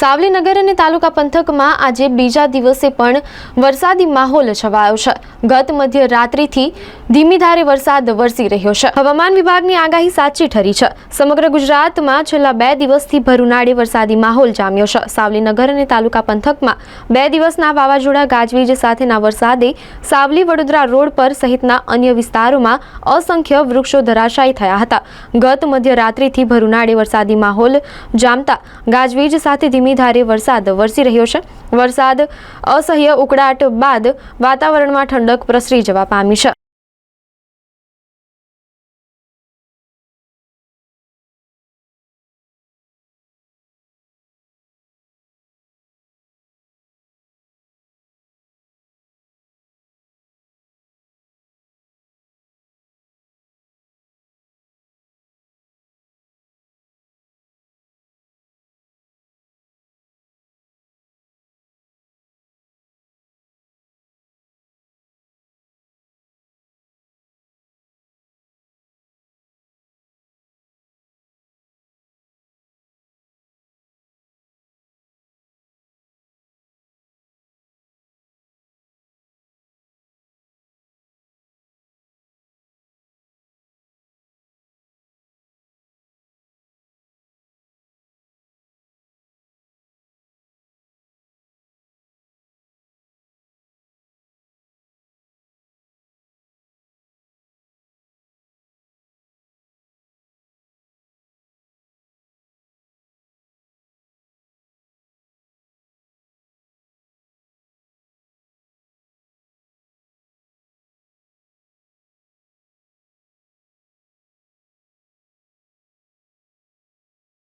સાવલીનગર અને તાલુકા પંથકમાં આજે બીજા દિવસે પણ વરસાદી માહોલ છવાયો છે. ગત મધ્ય રાત્રિથી ધીમી ધારે વરસાદ વરસી રહ્યો છે. હવામાન વિભાગની આગાહી સાચી ઠરી છે. સમગ્ર ગુજરાતમાં છેલ્લા બે દિવસથી ભરુનાળે વરસાદી માહોલ જામ્યો છે. સાવલીનગર અને તાલુકા પંથકમાં બે દિવસના વાવાઝોડા ગાજવીજ સાથેના વરસાદે સાવલી વડોદરા રોડ પર સહિતના અન્ય વિસ્તારોમાં અસંખ્ય વૃક્ષો ધરાશાયી થયા હતા. ગત મધ્ય રાત્રિથી ભરુનાળે વરસાદી માહોલ જામતા ગાજવીજ સાથે ધીમી ધારે વરસાદ વરસી રહ્યો છે. વરસાદ અસહ્ય ઉકળાટ બાદ વાતાવરણમાં ઠંડક પ્રસરી જવા પામી છે.